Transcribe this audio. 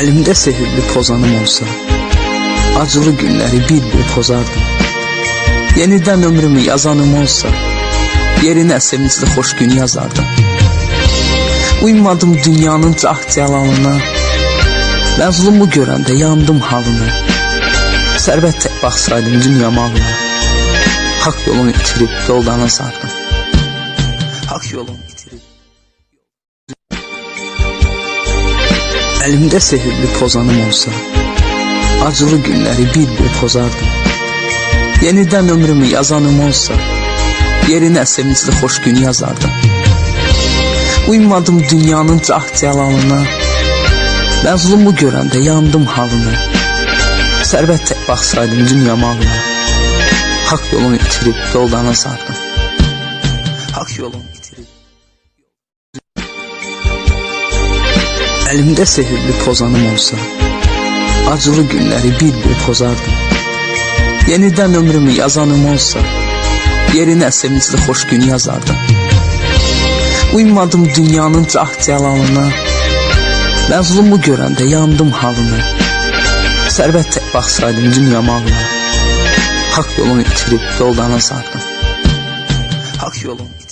Elimde sehirli pozanım olsa Acılı günleri bir bir pozardım. Yeniden ömrümü yazanım olsa Yerine sevinçli hoş gün yazardım. Uymadım dünyanın cah celalına Məzlumu görəndə yandım halına. Sərvət tək baxsaydım dünya malına Hak yolunu itirip yoldan azardım. Hak yolunu itirip Elimde sehirli pozanım olsa Acılı günleri bir bir pozardım. Yeniden ömrümü yazanım olsa Yerine sevinçli hoş gün yazardım. Uymadım dünyanın cah celalına Məzlumu görəndə yandım halına. Sərvət tək baxsaydım dünya malına Hak yolunu itirip yoldan azardım Hak yolunu itirip Elimde sehirli pozanım olsa Acılı günleri bir bir pozardım Yeniden ömrümü yazanım olsa Yerine sevinçli hoş gün yazardım. Uymadım dünyanın cah celalına Məzlumu görəndə yandım halına. Sərvət tək baxsaydım dünya malına Hak yolunu itirip yoldan azardım. Hak yolunu itirip